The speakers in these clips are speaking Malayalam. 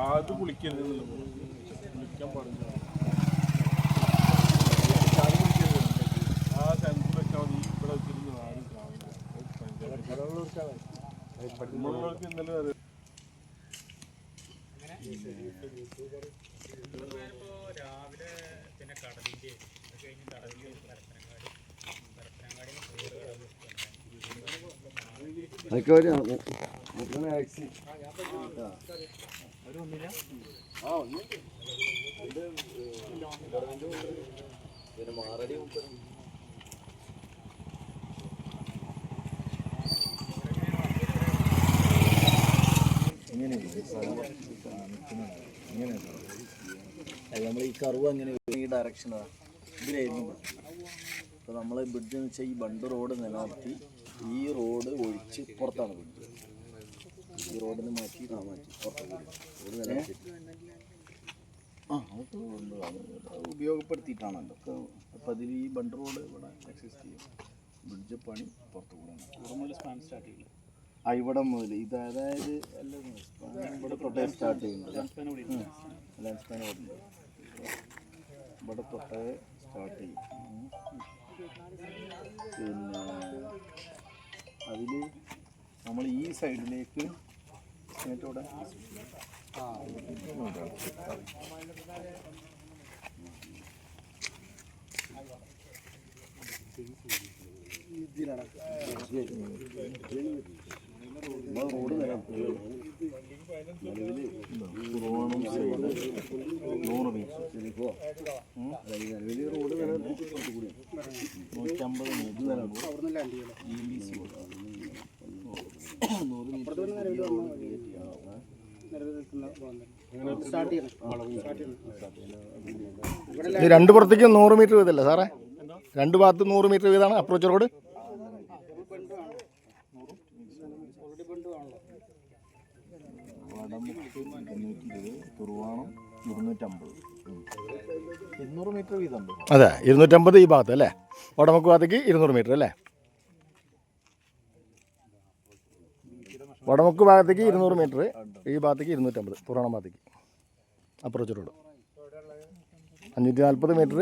അത് കുളിക്കരുത്. കുളിക്കാൻ പാടില്ല. ആ സെൻസർ വെച്ചാൽ മതി. ഇവിടെ വെച്ചിരുന്ന് ആരും കാണില്ല ഇന്നലെ അറിയാം രാവിലെ പിന്നെ കടലിന്റെ കഴിഞ്ഞ് കടലിൽ പരപ്പനങ്ങാടി പരപ്പനങ്ങാടി അതൊക്കെ ഒരു മുപ്പത് ആക്സി നമ്മൾ ഈ കർവ് അങ്ങനെ ഈ ഡയറക്ഷനാ ഇതിലായിരുന്നു അപ്പോൾ നമ്മൾ ബ്രിഡ്ജ് എന്ന് വെച്ചാൽ ഈ ബണ്ട് റോഡ് നിലനിർത്തി ഈ റോഡ് ഒഴിച്ച് പുറത്താണ് ബ്രിഡ്ജ് ഈ റോഡിന് മാറ്റി ആ. മാറ്റി പുറത്താണ് ആ അത് ഉപയോഗപ്പെടുത്തിയിട്ടാണല്ലോ അപ്പോൾ അതിൽ ഈ ബണ്ട് റോഡ് ഇവിടെ എക്സിസ്റ്റ് ചെയ്യും. ബ്രിഡ്ജ് പണി പുറത്ത് കൂടെ സ്പാൻ സ്റ്റാർട്ട് ചെയ്യില്ല ആ ഇവിടെ മുതൽ ഇത് അതായത് ഇവിടെ തൊട്ടേ സ്റ്റാർട്ട് ചെയ്യുന്നത്. ലാൻഡ് സ്പാൻ ഇവിടെ ഉണ്ട്. ഇവിടെ തൊട്ടേ സ്റ്റാർട്ട് ചെയ്യും. പിന്നെ അതിൽ നമ്മൾ ഈ സൈഡിലേക്ക് ഇവിടെ റോഡ് കുറവാണും സൈഡ് നൂറ് മീറ്റർ നിലവിൽ റോഡ് വില നൂറ്റമ്പത് മീറ്റർ വില നൂറ് മീറ്റർ ഇത് രണ്ട് പുറത്തേക്ക് നൂറ് മീറ്റർ വീതമല്ലേ സാറേ? രണ്ട് ഭാഗത്ത് നൂറ് മീറ്റർ വീതാണ് അപ്രോച്ച് റോഡ് അതെ ഇരുന്നൂറ്റമ്പത് ഈ ഭാഗത്ത് അല്ലേ? വടമുക്ക് ഭാഗത്തേക്ക് ഇരുന്നൂറ് മീറ്റർ അല്ലേ? വടമുക്ക് ഭാഗത്തേക്ക് ഇരുന്നൂറ് മീറ്റർ ഈ ഭാഗത്തേക്ക് ഇരുന്നൂറ്റമ്പത് പുറാണ ഭാഗത്തേക്ക് അപ്രോച്ച് റോഡ് അഞ്ഞൂറ്റി നാൽപ്പത് മീറ്റർ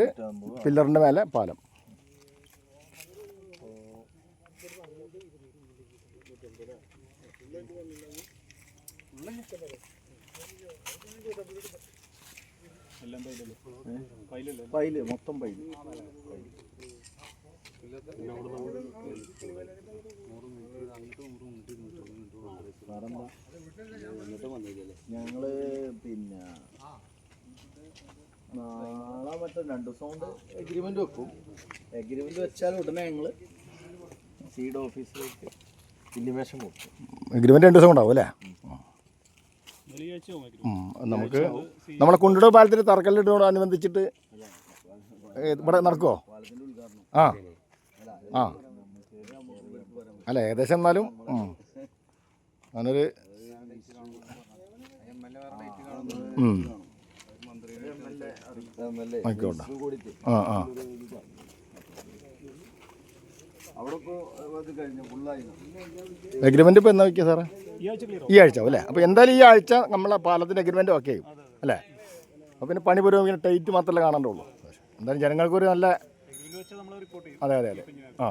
പില്ലറിന്റെ മേലെ പാലം. പൈൽ മൊത്തം പൈൽ. ഞങ്ങൾ പിന്നെ നാളെ മറ്റേ രണ്ട് ദിവസം കൊണ്ട് എഗ്രിമെന്റ് വെക്കും എഗ്രിമെന്റ് വെച്ചാൽ ഉടനെ ഞങ്ങൾ സീഡ് ഓഫീസിലേക്ക് ഇൻഡിമേഷൻ കൊടുക്കും എഗ്രിമെന്റ് രണ്ട് ദിവസം ഉണ്ടാവും അല്ലേ. നമുക്ക് നമ്മളെ കുണ്ടിട പാലത്തിന് തറക്കല്ലിട്ടോട് അനുബന്ധിച്ചിട്ട് ഇവിടെ നടക്കുമോ ആ ആ അല്ല ഏകദേശം എന്നാലും അങ്ങനൊരു. ആയിക്കോട്ടെ. ആ ആ. അവിടെ ഇപ്പോൾ എന്നാ വയ്ക്കുക സാറേ? ഈ ആഴ്ച അല്ലേ? അപ്പോൾ എന്തായാലും ഈ ആഴ്ച നമ്മളെ പാലത്തിന്റെ എഗ്രിമെന്റ് ഓക്കെ ചെയ്യും അല്ലേ? അപ്പോൾ പിന്നെ പണി പുരോഗമിക്കുന്ന ടൈറ്റ് മാത്രമല്ലേ കാണണ്ടുള്ളൂ. എന്തായാലും ജനങ്ങൾക്കൊരു നല്ല അതെ അതെ അതെ. ആ.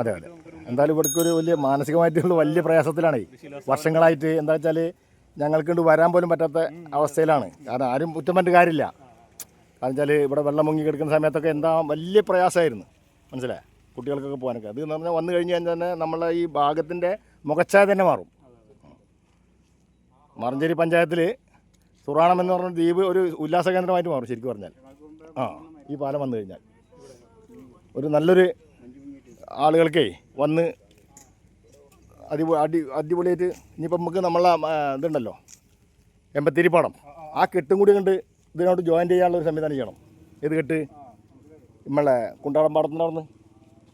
അതെ അതെ. എന്തായാലും ഇവിടേക്ക് ഒരു വലിയ മാനസികമായിട്ടുള്ള വലിയ പ്രയാസത്തിലാണ്. വർഷങ്ങളായിട്ട് എന്താ വെച്ചാൽ ഞങ്ങൾക്ക് വരാൻ പോലും പറ്റാത്ത അവസ്ഥയിലാണ്. കാരണം ആരും കുറ്റം പറഞ്ഞിട്ട് കാര്യമില്ല. കാരണം വെച്ചാൽ ഇവിടെ വെള്ളം മുങ്ങി കിടക്കുന്ന സമയത്തൊക്കെ എന്താ വലിയ പ്രയാസമായിരുന്നു. മനസ്സിലായി? കുട്ടികൾക്കൊക്കെ പോകാനൊക്കെ. അത് എന്ന് പറഞ്ഞാൽ വന്നു കഴിഞ്ഞ് കഴിഞ്ഞാൽ തന്നെ നമ്മളെ ഈ ഭാഗത്തിന്റെ മുഖച്ഛായ തന്നെ മാറും. മറഞ്ചേരി പഞ്ചായത്തിൽ സുറാണം എന്ന് പറഞ്ഞ ദ്വീപ് ഒരു ഉല്ലാസ കേന്ദ്രമായിട്ട് മാറും ശരിക്കും പറഞ്ഞാൽ. ആ ഈ പാലം വന്നു കഴിഞ്ഞാൽ. ഒരു നല്ലൊരു ആളുകൾക്കേ വന്ന് അടി അടി അടിപൊളിയായിട്ട് ഇനിയിപ്പം നമുക്ക് നമ്മളെ ഇതുണ്ടല്ലോ എമ്പത്തിരിപ്പാടം ആ കെട്ടും കൂടി കണ്ട് ഇതിനോട് ജോയിൻ ചെയ്യാനുള്ള ഒരു സംവിധാനം ചെയ്യണം. ഏത് കെട്ട്? നമ്മളെ കുണ്ടാടം പാടത്തിന്റെ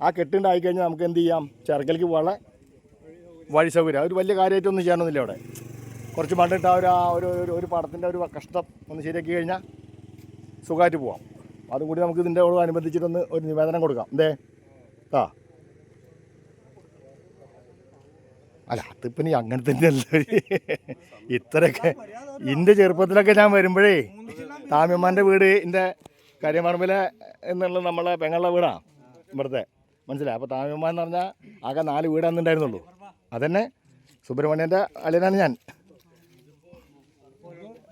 ആ കെട്ടുണ്ടായി ആയിക്കഴിഞ്ഞാൽ നമുക്ക് എന്ത് ചെയ്യാം? ചെറുക്കലേക്ക് പോകാനുള്ള വഴി സൗകര്യം. അതൊരു വലിയ കാര്യമായിട്ടൊന്നും ചെയ്യാനൊന്നുമില്ല അവിടെ. കുറച്ച് മണ്ണിട്ട് ആ ഒരു ഒരു ഒരു- പടത്തിന്റെ ഒരു കഷ്ടം ഒന്ന് ശരിയാക്കി കഴിഞ്ഞാൽ സുഖമായിട്ട് പോവാം. അതും കൂടി നമുക്ക് ഇതിന്റെ അനുബന്ധിച്ചിട്ടൊന്ന് ഒരു നിവേദനം കൊടുക്കാം. എന്തേ? ആ. അല്ല അതിപ്പം നീ അങ്ങനെ തന്നെയല്ല? ഇത്രയൊക്കെ എന്റെ ചെറുപ്പത്തിലൊക്കെ ഞാൻ വരുമ്പോഴേ താമ്യമ്മാന്റെ വീട് എന്റെ കരിമറമ്പിലെ എന്നുള്ള നമ്മളെ പെങ്ങളുടെ വീടാണ് ഇവിടുത്തെ. മനസ്സിലായി? അപ്പോൾ താമ്യമ്മ എന്ന് പറഞ്ഞാൽ ആകെ നാല് വീടാന്ന് ഉണ്ടായിരുന്നുള്ളൂ അതന്നെ സുബ്രഹ്മണ്യന്റെ അളിയനാണ് ഞാൻ.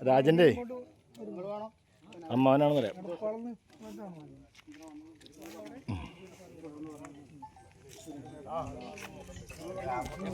രാജന്റെ അമ്മാവനാണെന്ന് പറയാം 啊，你，